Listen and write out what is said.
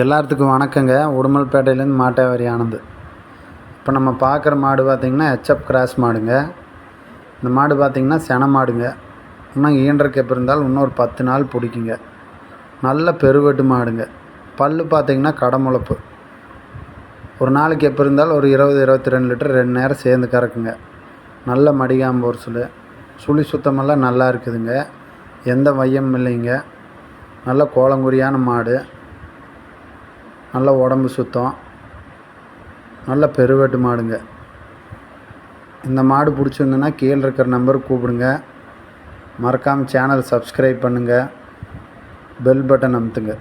எல்லாத்துக்கும் வணக்கங்க. உடுமல்பேட்டையிலேருந்து மாட்டாவரி ஆனந்த். இப்போ நம்ம பார்க்குற மாடு பார்த்திங்கன்னா ஹெச்எப் கிராஸ் மாடுங்க. இந்த மாடு பார்த்திங்கன்னா சென மாடுங்க. இன்னும் ஈன்றக்கு எப்போ இருந்தால் இன்னும் ஒரு பத்து நாள் பிடிக்குங்க. நல்ல பெருவெட்டு மாடுங்க. பல் பார்த்திங்கன்னா கடமுளப்பு ஒரு நாளைக்கு எப்போ இருந்தாலும் ஒரு இருபது இருபத்தி ரெண்டு லிட்டர் ரெண்டு நேரம் சேர்ந்து கறக்குங்க. நல்ல மடிகாம்பு ஒரு சுழி. சுழி சுத்தமெல்லாம் நல்லா இருக்குதுங்க. எந்த மையமும் இல்லைங்க. நல்ல கோலங்குறியான மாடு. நல்ல உடம்பு சுத்தம். நல்ல பெருவெட்டு மாடுங்க. இந்த மாடு பிடிச்சிருந்ததுன்னா கீழே இருக்கிற நம்பருக்கு கூப்பிடுங்க. மறக்காமல் சேனல் சப்ஸ்கிரைப் பண்ணுங்கள் பெல் பட்டன் அமுத்துங்க.